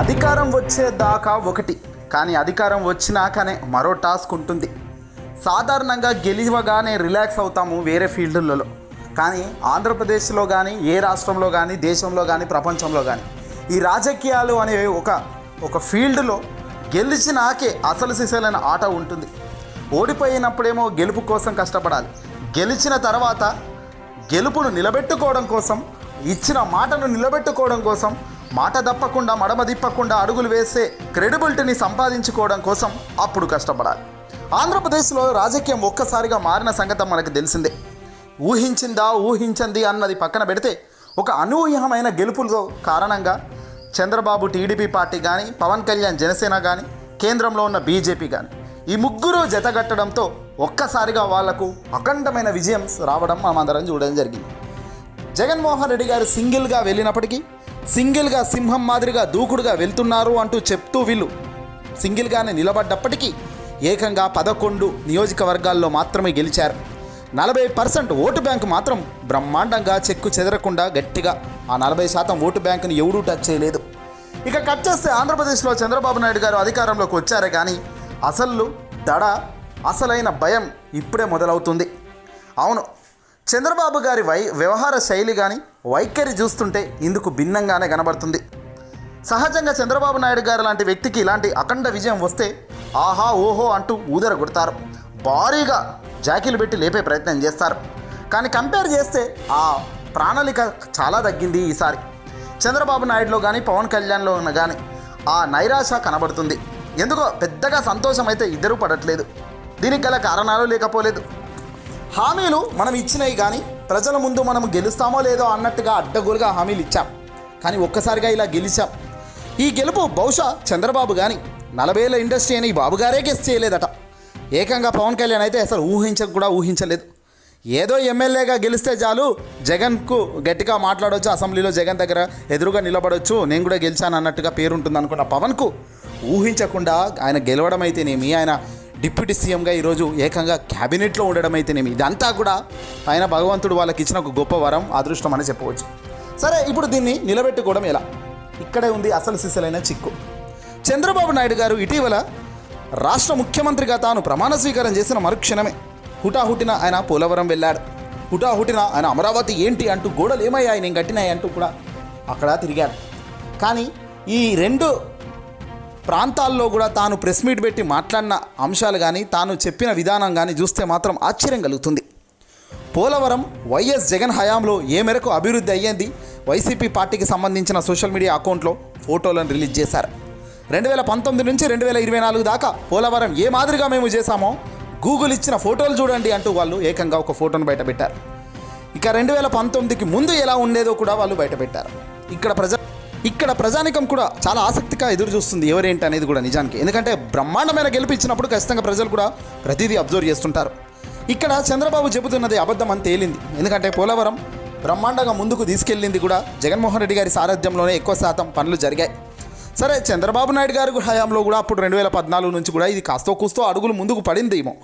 అధికారం వచ్చేదాకా ఒకటి కానీ అధికారం వచ్చినాకనే మరో టాస్క్ ఉంటుంది. సాధారణంగా గెలివగానే రిలాక్స్ అవుతాము వేరే ఫీల్డ్లలో. కానీ ఆంధ్రప్రదేశ్లో కానీ ఏ రాష్ట్రంలో కానీ దేశంలో కానీ ప్రపంచంలో కానీ ఈ రాజకీయాలు అనేవి ఒక ఒక ఫీల్డ్లో గెలిచినాకే అసలు సిసలైన ఆట ఉంటుంది. ఓడిపోయినప్పుడేమో గెలుపు కోసం కష్టపడాలి. గెలిచిన తర్వాత గెలుపును నిలబెట్టుకోవడం కోసం ఇచ్చిన మాటను నిలబెట్టుకోవడం కోసం మాట తప్పకుండా మడమ తిప్పకుండా అడుగులు వేసే క్రెడిబిలిటీని సంపాదించుకోవడం కోసం అప్పుడు కష్టపడాలి. ఆంధ్రప్రదేశ్లో రాజకీయం ఒక్కసారిగా మారిన సంగతి మనకు తెలిసిందే. ఊహించిందా ఊహించింది అన్నది పక్కన పెడితే ఒక అనూహ్యమైన గెలుపులతో కారణంగా చంద్రబాబు టీడీపీ పార్టీ కానీ పవన్ కళ్యాణ్ జనసేన కానీ కేంద్రంలో ఉన్న బీజేపీ కానీ ఈ ముగ్గురు జతగట్టడంతో ఒక్కసారిగా వాళ్ళకు అఖండమైన విజయం రావడం మనమందరం అందరం చూడడం జరిగింది. జగన్మోహన్ రెడ్డి గారు సింగిల్గా వెళ్ళినప్పటికీ సింగిల్గా సింహం మాదిరిగా దూకుడుగా వెళ్తున్నారు అంటూ చెప్తూ వీళ్ళు. సింగిల్గానే నిలబడ్డప్పటికీ ఏకంగా పదకొండు నియోజకవర్గాల్లో మాత్రమే గెలిచారు. నలభై పర్సెంట్ ఓటు బ్యాంకు మాత్రం బ్రహ్మాండంగా చెక్కు చెదరకుండా గట్టిగా ఆ నలభై శాతం ఓటు బ్యాంకుని ఎవడూ టచ్ చేయలేదు. ఇక కట్ చేస్తే ఆంధ్రప్రదేశ్లో చంద్రబాబు నాయుడు గారు అధికారంలోకి వచ్చారే కానీ అసలు దడ అసలైన భయం ఇప్పుడే మొదలవుతుంది. అవును చంద్రబాబు గారి వై వ్యవహార శైలి కానీ వైఖరి చూస్తుంటే ఇందుకు భిన్నంగానే కనబడుతుంది. సహజంగా చంద్రబాబు నాయుడు గారు లాంటి వ్యక్తికి ఇలాంటి అఖండ విజయం వస్తే ఆహా ఓహో అంటూ ఊదర కొడతారు భారీగా జాకీలు పెట్టి లేపే ప్రయత్నం చేస్తారు. కానీ కంపేర్ చేస్తే ఆ ప్రాణాళిక చాలా తగ్గింది ఈసారి. చంద్రబాబు నాయుడులో కానీ పవన్ కళ్యాణ్లో ఉన్న కానీ ఆ నైరాశ కనబడుతుంది. ఎందుకో పెద్దగా సంతోషం అయితే ఇద్దరూ పడట్లేదు. దీనికి గల కారణాలు లేకపోలేదు. హామీలు మనం ఇచ్చినవి కానీ ప్రజల ముందు మనం గెలుస్తామో లేదో అన్నట్టుగా అడ్డగోలుగా హామీలు ఇచ్చాం. కానీ ఒక్కసారిగా ఇలా గెలిచాం. ఈ గెలుపు బహుశా చంద్రబాబు కానీ నలభైల ఇండస్ట్రీ అని ఈ బాబుగారే గెస్ట్ చేయలేదట. ఏకంగా పవన్ కళ్యాణ్ అయితే అసలు ఊహించక కూడా ఊహించలేదు. ఏదో ఎమ్మెల్యేగా గెలిస్తే చాలు జగన్కు గట్టిగా మాట్లాడవచ్చు అసెంబ్లీలో జగన్ దగ్గర ఎదురుగా నిలబడవచ్చు నేను కూడా గెలిచాను అన్నట్టుగా పేరుంటుంది అనుకున్న పవన్కు ఊహించకుండా ఆయన గెలవడం అయితేనేమి ఆయన డిప్యూటీ సీఎంగా ఈరోజు ఏకంగా క్యాబినెట్లో ఉండడం అయితేనేమి ఇదంతా కూడా ఆయన భగవంతుడు వాళ్ళకి ఇచ్చిన ఒక గొప్ప వరం అదృష్టం అని చెప్పవచ్చు. సరే ఇప్పుడు దీన్ని నిలబెట్టుకోవడం ఎలా? ఇక్కడే ఉంది అసలు సిసలైన చిక్కు. చంద్రబాబు నాయుడు గారు ఇటీవల రాష్ట్ర ముఖ్యమంత్రిగా తాను ప్రమాణ స్వీకారం చేసిన మరుక్షణమే హుటాహుటిన ఆయన పోలవరం వెళ్ళాడు. హుటాహుటిన ఆయన అమరావతి ఏంటి అంటూ గోడలు ఏమయ్యాయి నేను కట్టినాయి అంటూ కూడా అక్కడ తిరిగాడు. కానీ ఈ రెండు ప్రాంతాల్లో కూడా తాను ప్రెస్ మీట్ పెట్టి మాట్లాడిన అంశాలు కానీ తాను చెప్పిన విధానం కానీ చూస్తే మాత్రం ఆశ్చర్యం కలుగుతుంది. పోలవరం వైఎస్ జగన్ హయాంలో ఏ మేరకు అభివృద్ధి అయ్యింది వైసీపీ పార్టీకి సంబంధించిన సోషల్ మీడియా అకౌంట్లో ఫోటోలను రిలీజ్ చేశారు. రెండు వేల పంతొమ్మిది నుంచి రెండు వేల ఇరవై నాలుగు దాకా పోలవరం ఏ మాదిరిగా మేము చేశామో గూగుల్ ఇచ్చిన ఫోటోలు చూడండి అంటూ వాళ్ళు ఏకంగా ఒక ఫోటోను బయటపెట్టారు. ఇక రెండు వేల పంతొమ్మిదికి ముందు ఎలా ఉండేదో కూడా వాళ్ళు బయటపెట్టారు. ఇక్కడ ప్రజలు ఇక్కడ ప్రజానికం కూడా చాలా ఆసక్తిగా ఎదురు చూస్తుంది ఎవరేంటి అనేది కూడా నిజానికి. ఎందుకంటే బ్రహ్మాండమైన గెలిపించినప్పుడు ఖచ్చితంగా ప్రజలు కూడా ప్రతిదీ అబ్జర్వ్ చేస్తుంటారు. ఇక్కడ చంద్రబాబు చెబుతున్నది అబద్ధం అని తేలింది. ఎందుకంటే పోలవరం బ్రహ్మాండంగా ముందుకు తీసుకెళ్ళింది కూడా జగన్మోహన్ రెడ్డి గారి సారథ్యంలోనే ఎక్కువ శాతం పనులు జరిగాయి. సరే చంద్రబాబు నాయుడు గారి హయాంలో కూడా అప్పుడు రెండు వేల పద్నాలుగు నుంచి కూడా ఇది కాస్తో కూస్తో అడుగులు ముందుకు పడిందేమో.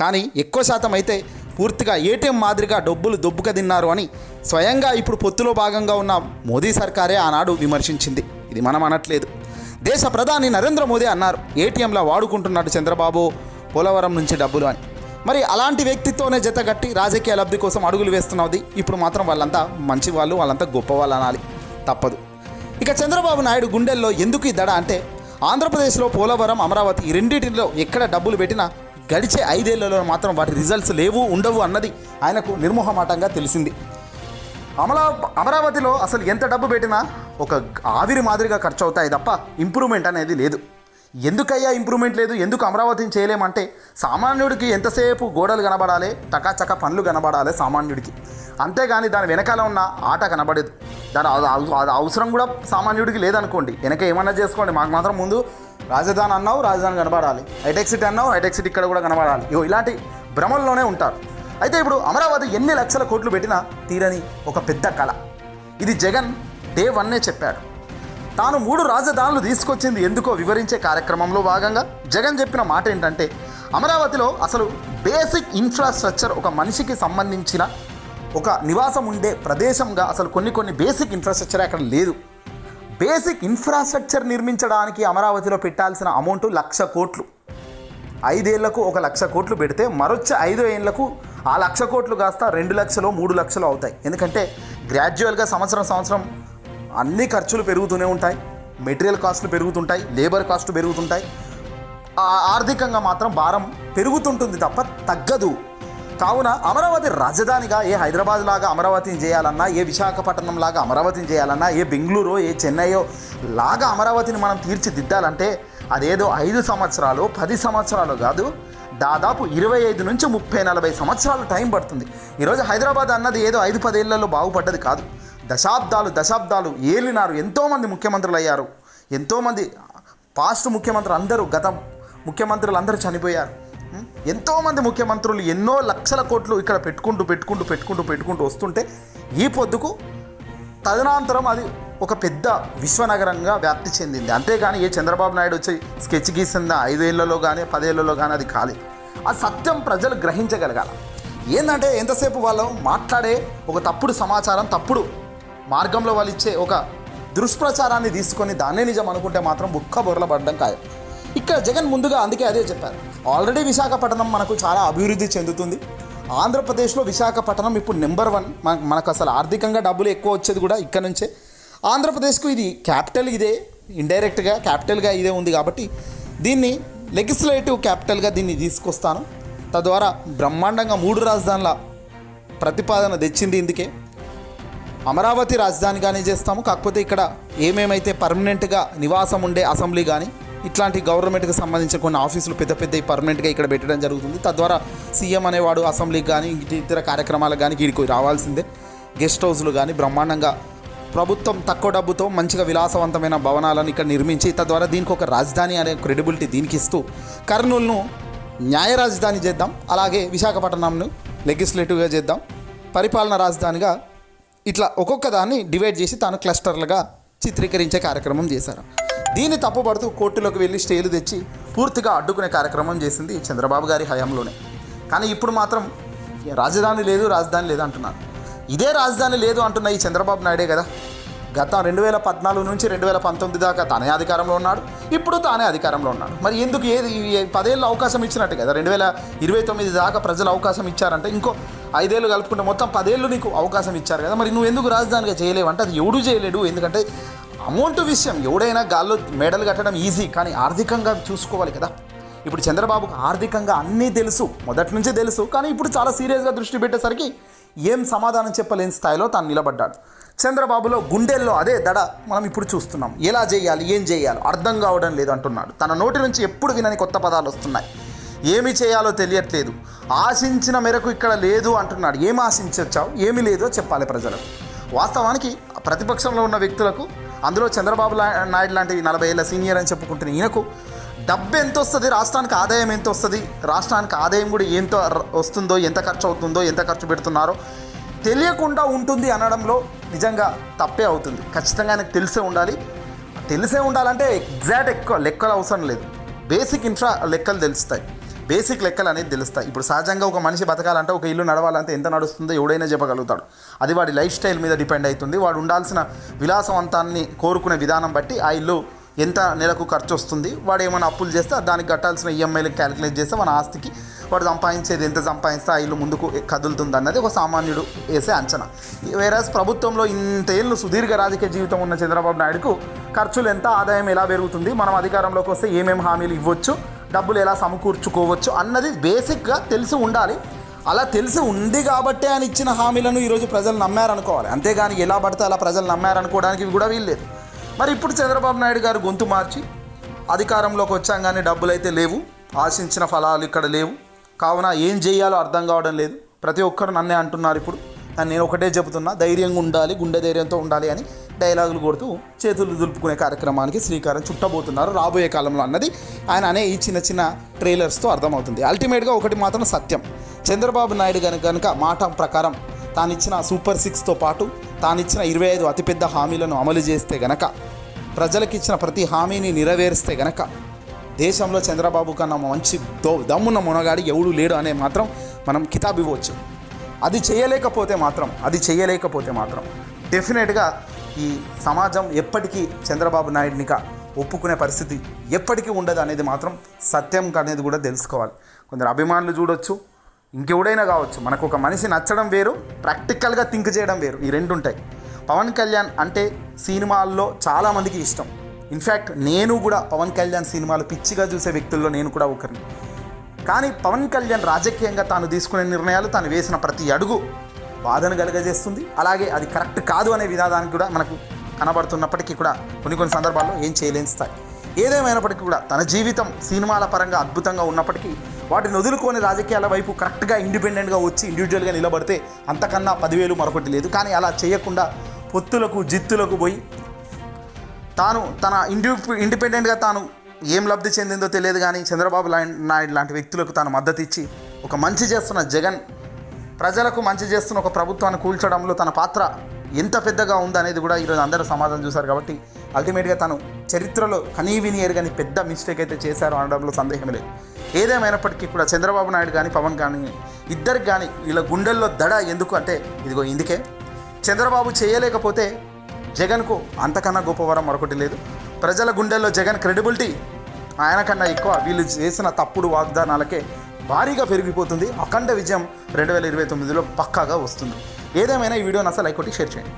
కానీ ఎక్కువ శాతం అయితే పూర్తిగా ఏటీఎం మాదిరిగా డబ్బులు దొబ్బుక తిన్నారు అని స్వయంగా ఇప్పుడు పొత్తులో భాగంగా ఉన్న మోదీ సర్కారే ఆనాడు విమర్శించింది. ఇది మనం అనట్లేదు. దేశ ప్రధాని నరేంద్ర మోదీ అన్నారు ఏటీఎంలా వాడుకుంటున్నాడు చంద్రబాబు పోలవరం నుంచి డబ్బులు అని. మరి అలాంటి వ్యక్తితోనే జతగట్టి రాజకీయ లబ్ధి కోసం అడుగులు వేస్తున్నది ఇప్పుడు మాత్రం వాళ్ళంతా మంచి వాళ్ళు వాళ్ళంతా గొప్ప వాళ్ళు అనాలి. తప్పదు. ఇక చంద్రబాబు నాయుడు గుండెల్లో ఎందుకు ఈ దడ అంటే ఆంధ్రప్రదేశ్లో పోలవరం అమరావతి ఈ రెండింటిలో ఎక్కడ డబ్బులు పెట్టినా గడిచే ఐదేళ్ళలో మాత్రం వాటి రిజల్ట్స్ లేవు ఉండవు అన్నది ఆయనకు నిర్మోహమాటంగా తెలిసింది. అమలా అమరావతిలో అసలు ఎంత డబ్బు పెట్టినా ఒక ఆవిరి మాదిరిగా ఖర్చు అవుతాయి తప్ప ఇంప్రూవ్మెంట్ అనేది లేదు. ఎందుకయ్యా ఇంప్రూవ్మెంట్ లేదు? ఎందుకు అమరావతిని చేయలేమంటే సామాన్యుడికి ఎంతసేపు గోడలు కనబడాలి టకాచక పనులు కనబడాలి సామాన్యుడికి. అంతేగాని దాని వెనకాల ఉన్న ఆట కనబడదు. దాని అవసరం కూడా సామాన్యుడికి లేదనుకోండి. వెనక ఏమన్నా చేసుకోండి. మాకు మాత్రం ముందు రాజధాని అన్నావు రాజధాని కనబడాలి. హైటెక్ సిటీ అన్నావు హైటెక్ సిటీ ఇక్కడ కూడా కనబడాలి. ఇగో ఇలాంటి భ్రమల్లోనే ఉంటారు. అయితే ఇప్పుడు అమరావతి ఎన్ని లక్షల కోట్లు పెట్టినా తీరని ఒక పెద్ద కళ. ఇది జగన్ డే వన్నే చెప్పాడు. తాను మూడు రాజధానులు తీసుకొచ్చింది ఎందుకో వివరించే కార్యక్రమంలో భాగంగా జగన్ చెప్పిన మాట ఏంటంటే అమరావతిలో అసలు బేసిక్ ఇన్ఫ్రాస్ట్రక్చర్ ఒక మనిషికి సంబంధించిన ఒక నివాసం ఉండే ప్రదేశంగా అసలు కొన్ని కొన్ని బేసిక్ ఇన్ఫ్రాస్ట్రక్చర్ అక్కడ లేదు. బేసిక్ ఇన్ఫ్రాస్ట్రక్చర్ నిర్మించడానికి అమరావతిలో పెట్టాల్సిన అమౌంట్ లక్ష కోట్లు. ఐదేళ్ళకు ఒక లక్ష కోట్లు పెడితే మరొచ్చే ఐదు ఏళ్ళకు ఆ లక్ష కోట్లు కాస్త రెండు లక్షలు మూడు లక్షలు అవుతాయి. ఎందుకంటే గ్రాడ్యువల్గా సంవత్సరం సంవత్సరం అన్ని ఖర్చులు పెరుగుతూనే ఉంటాయి. మెటీరియల్ కాస్టులు పెరుగుతుంటాయి లేబర్ కాస్టు పెరుగుతుంటాయి. ఆర్థికంగా మాత్రం భారం పెరుగుతుంటుంది తప్ప తగ్గదు. కావున అమరావతి రాజధానిగా ఏ హైదరాబాద్ లాగా అమరావతిని చేయాలన్నా ఏ విశాఖపట్నం లాగా అమరావతిని చేయాలన్నా ఏ బెంగళూరు ఏ చెన్నైయో లాగా అమరావతిని మనం తీర్చిదిద్దాలంటే అదేదో ఐదు సంవత్సరాలు పది సంవత్సరాలు కాదు దాదాపు ఇరవై ఐదు నుంచి ముప్పై నలభై సంవత్సరాలు టైం పడుతుంది. ఈరోజు హైదరాబాద్ అన్నది ఏదో ఐదు పదేళ్ళలో బాగుపడ్డది కాదు. దశాబ్దాలు దశాబ్దాలు ఏలినారు ఎంతోమంది ముఖ్యమంత్రులు అయ్యారు ఎంతోమంది పాస్ట్ ముఖ్యమంత్రులు అందరూ గత ముఖ్యమంత్రులు అందరూ చనిపోయారు. ఎంతోమంది ముఖ్యమంత్రులు ఎన్నో లక్షల కోట్లు ఇక్కడ పెట్టుకుంటూ పెట్టుకుంటూ పెట్టుకుంటూ పెట్టుకుంటూ వస్తుంటే ఈ పొద్దుకు తదనంతరం అది ఒక పెద్ద విశ్వనగరంగా వ్యాప్తి చెందింది. అంతేగాని ఏ చంద్రబాబు నాయుడు వచ్చి స్కెచ్ గీసిందా? ఐదేళ్ళలో కానీ పదేళ్ళలో కానీ అది కాలేదు ఆ సత్యం ప్రజలు గ్రహించగలగాలి. ఏంటంటే ఎంతసేపు వాళ్ళు మాట్లాడే ఒక తప్పుడు సమాచారం తప్పుడు మార్గంలో వాళ్ళు ఇచ్చే ఒక దుష్ప్రచారాన్ని తీసుకొని దాన్నే నిజం అనుకుంటే మాత్రం బుక్క బొరల పడడం ఖాయం. ఇక్కడ జగన్ ముందుగా అందుకే అదే చెప్పారు. ఆల్రెడీ విశాఖపట్నం మనకు చాలా అభివృద్ధి చెందుతుంది. ఆంధ్రప్రదేశ్లో విశాఖపట్నం ఇప్పుడు నెంబర్ వన్. మన మనకు అసలు ఆర్థికంగా డబ్బులు ఎక్కువ వచ్చేది కూడా ఇక్కడ నుంచే. ఆంధ్రప్రదేశ్కు ఇది క్యాపిటల్ ఇదే. ఇండైరెక్ట్గా క్యాపిటల్గా ఇదే ఉంది కాబట్టి దీన్ని లెగిస్లేటివ్ క్యాపిటల్గా దీన్ని తీసుకొస్తాను. తద్వారా బ్రహ్మాండంగా మూడు రాజధానుల ప్రతిపాదన తెచ్చింది ఇందుకే. అమరావతి రాజధానిగానే చేస్తాము. కాకపోతే ఇక్కడ ఏమేమైతే పర్మనెంట్గా నివాసం ఉండే అసెంబ్లీ కానీ ఇట్లాంటి గవర్నమెంట్కి సంబంధించిన కొన్ని ఆఫీసులు పెద్ద పెద్ద పర్మనెంట్గా ఇక్కడ పెట్టడం జరుగుతుంది. తద్వారా సీఎం అనేవాడు అసెంబ్లీకి కానీ ఇతర కార్యక్రమాలకు కానీ వీడికి రావాల్సిందే. గెస్ట్ హౌస్లు కానీ బ్రహ్మాండంగా ప్రభుత్వం తక్కువ డబ్బుతో మంచిగా విలాసవంతమైన భవనాలను ఇక్కడ నిర్మించి తద్వారా దీనికి ఒక రాజధాని అనే క్రెడిబిలిటీ దీనికి ఇస్తూ కర్నూలును న్యాయ రాజధాని చేద్దాం. అలాగే విశాఖపట్నంను లెగిస్లేటివ్గా చేద్దాం. పరిపాలన రాజధానిగా ఇట్లా ఒక్కొక్క దాన్ని డివైడ్ చేసి తాను క్లస్టర్లుగా చిత్రీకరించే కార్యక్రమం చేశారు. దీన్ని తప్పుపడుతూ కోర్టులోకి వెళ్ళి స్టేలు తెచ్చి పూర్తిగా అడ్డుకునే కార్యక్రమం చేసింది చంద్రబాబు గారి హయాంలోనే. కానీ ఇప్పుడు మాత్రం రాజధాని లేదు రాజధాని లేదు అంటున్నారు. ఇదే రాజధాని లేదు అంటున్న ఈ చంద్రబాబు నాయుడే కదా. గత రెండు వేల పద్నాలుగు నుంచి రెండు వేల పంతొమ్మిది దాకా తానే అధికారంలో ఉన్నాడు. ఇప్పుడు తానే అధికారంలో ఉన్నాడు. మరి ఎందుకు ఏది పదేళ్ళు అవకాశం ఇచ్చినట్టు కదా. రెండు వేల ఇరవై తొమ్మిది దాకా ప్రజలు అవకాశం ఇచ్చారంటే ఇంకో ఐదేళ్ళు కలుపుకుంటే మొత్తం పదేళ్ళు నీకు అవకాశం ఇచ్చారు కదా. మరి నువ్వు ఎందుకు రాజధానిగా చేయలేవు? అంటే అది ఎవడు చేయలేడు? ఎందుకంటే అమౌంట్ విషయం ఎవడైనా గాల్లో మెడల్ కట్టడం ఈజీ కానీ ఆర్థికంగా చూసుకోవాలి కదా. ఇప్పుడు చంద్రబాబుకు ఆర్థికంగా అన్నీ తెలుసు మొదటి నుంచే తెలుసు కానీ ఇప్పుడు చాలా సీరియస్గా దృష్టి పెట్టేసరికి ఏం సమాధానం చెప్పలేని స్థాయిలో తాను నిలబడ్డాడు. చంద్రబాబులో గుండెల్లో అదే దడ మనం ఇప్పుడు చూస్తున్నాం. ఎలా చేయాలి ఏం చేయాలి అర్థం కావడం లేదు అంటున్నాడు. తన నోటి నుంచి ఎప్పుడు వినని కొత్త పదాలు వస్తున్నాయి. ఏమి చేయాలో తెలియట్లేదు. ఆశించిన మేరకు ఇక్కడ లేదు అంటున్నాడు. ఏం ఆశించొచ్చావు ఏమి లేదో చెప్పాలి ప్రజలకు. వాస్తవానికి ప్రతిపక్షంలో ఉన్న వ్యక్తులకు అందులో చంద్రబాబు నాయుడు లాంటి నలభై ఏళ్ళ సీనియర్ అని చెప్పుకుంటున్న ఈయనకు డబ్బు ఎంత వస్తుంది? రాష్ట్రానికి ఆదాయం ఎంత వస్తుంది? రాష్ట్రానికి ఆదాయం కూడా ఎంత వస్తుందో ఎంత ఖర్చు అవుతుందో ఎంత ఖర్చు పెడుతున్నారో తెలియకుండా ఉంటుంది అనడంలో నిజంగా తప్పే అవుతుంది. ఖచ్చితంగా ఆయనకు తెలిసే ఉండాలి. తెలిసే ఉండాలంటే ఎగ్జాక్ట్ ఎక్కువ లెక్కలు అవసరం లేదు. బేసిక్ ఇన్ఫ్రా లెక్కలు తెలుస్తాయి. బేసిక్ లెక్కలు అనేది తెలుస్తాయి. ఇప్పుడు సహజంగా ఒక మనిషి బతకాలంటే ఒక ఇల్లు నడవాలంటే ఎంత నడుస్తుందో ఎవడైనా చెప్పగలుగుతాడు. అది వాడి లైఫ్ స్టైల్ మీద డిపెండ్ అవుతుంది వాడు ఉండాల్సిన విలాసవంతాన్ని కోరుకునే విధానం బట్టి ఆ ఇల్లు ఎంత నెలకు ఖర్చు వస్తుంది వాడు ఏమైనా అప్పులు చేస్తే దానికి కట్టాల్సిన ఈఎంఐలు క్యాలిక్యులేట్ చేస్తే మన ఆస్తికి వాడు సంపాదించేది ఎంత సంపాదిస్తే ఆ ఇల్లు ముందుకు కదులుతుంది అన్నది ఒక సామాన్యుడు వేసే అంచనా. వేరాజ్ ప్రభుత్వంలో ఇంతేళ్ళు సుదీర్ఘ రాజకీయ జీవితం ఉన్న చంద్రబాబు నాయుడుకు ఖర్చులు ఎంత ఆదాయం ఎలా పెరుగుతుంది మనం అధికారంలోకి వస్తే ఏమేమి హామీలు ఇవ్వచ్చు డబ్బులు ఎలా సమకూర్చుకోవచ్చు అన్నది బేసిక్గా తెలిసి ఉండాలి. అలా తెలిసి ఉంది కాబట్టే ఆయన ఇచ్చిన హామీలను ఈరోజు ప్రజలు నమ్మారనుకోవాలి. అంతేగాని ఎలా పడితే అలా ప్రజలు నమ్మారనుకోవడానికి కూడా వీల్లేదు. మరి ఇప్పుడు చంద్రబాబు నాయుడు గారు గొంతు మార్చి అధికారంలోకి వచ్చాం కానీ డబ్బులు అయితే లేవు. ఆశించిన ఫలాలు ఇక్కడ లేవు. కావున ఏం చేయాలో అర్థం కావడం లేదు. ప్రతి ఒక్కరు నన్నే అంటున్నారు ఇప్పుడు. అని నేను ఒకటే చెబుతున్నా ధైర్యంగా ఉండాలి గుండె ధైర్యంతో ఉండాలి అని డైలాగులు కొడుతూ చేతులు దులుపుకునే కార్యక్రమానికి శ్రీకారం చుట్టబోతున్నారు రాబోయే కాలంలో అన్నది ఆయన అనే ఈ చిన్న చిన్న ట్రైలర్స్తో అర్థమవుతుంది. అల్టిమేట్గా ఒకటి మాత్రం సత్యం. చంద్రబాబు నాయుడు కనుక కనుక మాట ప్రకారం తానిచ్చిన సూపర్ సిక్స్తో పాటు తానిచ్చిన ఇరవై ఐదు అతిపెద్ద హామీలను అమలు చేస్తే గనక ప్రజలకిచ్చిన ప్రతి హామీని నెరవేరిస్తే గనక దేశంలో చంద్రబాబు కన్నా మంచి దో దమ్మున్న మునగాడి ఎవడు లేడు అనే మాత్రం మనం కితాబివ్వచ్చు. అది చేయలేకపోతే మాత్రం అది చేయలేకపోతే మాత్రం డెఫినెట్గా ఈ సమాజం ఎప్పటికీ చంద్రబాబు నాయుడినిగా ఒప్పుకునే పరిస్థితి ఎప్పటికీ ఉండదు అనేది మాత్రం సత్యం అనేది కూడా తెలుసుకోవాలి. కొందరు అభిమానులు చూడొచ్చు ఇంకెవడైనా కావచ్చు. మనకు ఒక మనిషి నచ్చడం వేరు ప్రాక్టికల్గా థింక్ చేయడం వేరు. ఈ రెండు ఉంటాయి. పవన్ కళ్యాణ్ అంటే సినిమాల్లో చాలామందికి ఇష్టం. ఇన్ఫ్యాక్ట్ నేను కూడా పవన్ కళ్యాణ్ సినిమాలు పిచ్చిగా చూసే వ్యక్తుల్లో నేను కూడా ఒకరిని. కానీ పవన్ కళ్యాణ్ రాజకీయంగా తాను తీసుకునే నిర్ణయాలు తాను వేసిన ప్రతి అడుగు బాధను కలుగజేస్తుంది అలాగే అది కరెక్ట్ కాదు అనే విధానానికి కూడా మనకు కనబడుతున్నప్పటికీ కూడా కొన్ని కొన్ని సందర్భాల్లో ఏం చేయలేని స్థాయి. ఏదేమైనప్పటికీ కూడా తన జీవితం సినిమాల పరంగా అద్భుతంగా ఉన్నప్పటికీ వాటిని వదులుకొని రాజకీయాల వైపు కరెక్ట్గా ఇండిపెండెంట్గా వచ్చి ఇండివిజువల్గా నిలబడితే అంతకన్నా పదివేలు మరొకటి లేదు. కానీ అలా చేయకుండా పొత్తులకు జిత్తులకు పోయి తాను తన ఇండి ఇండిపెండెంట్గా తాను ఏం లబ్ధి చెందిందో తెలియదు కానీ చంద్రబాబు నాయుడు లాంటి వ్యక్తులకు తాను మద్దతు ఇచ్చి ఒక మంచి చేస్తున్న జగన్ ప్రజలకు మంచి చేస్తున్న ఒక ప్రభుత్వాన్ని కూల్చడంలో తన పాత్ర ఎంత పెద్దగా ఉందనేది కూడా ఈరోజు అందరూ సమాధానం చూశారు కాబట్టి అల్టిమేట్గా తను చరిత్రలో కనీవిని ఎరగని పెద్ద మిస్టేక్ అయితే చేశారు అనడంలో సందేహం లేదు. ఏదేమైనప్పటికీ కూడా చంద్రబాబు నాయుడు కానీ పవన్ కానీ ఇద్దరికి కానీ వీళ్ళ గుండెల్లో దడ ఎందుకు అంటే ఇదిగో ఇందుకే. చంద్రబాబు చేయలేకపోతే జగన్కు అంతకన్నా గొప్ప వరం మరొకటి లేదు. ప్రజల గుండెల్లో జగన్ క్రెడిబిలిటీ. ఆయన కన్నా ఎక్కువ వీళ్ళు చేసిన తప్పుడు వాగ్దానాలకే భారీగా పెరిగిపోతుంది. అఖండ విజయం రెండు వేల ఇరవై తొమ్మిదిలో పక్కాగా వస్తుంది. ఏదేమైనా ఈ వీడియోని అసలు లైక్ కొట్టి షేర్ చేయండి.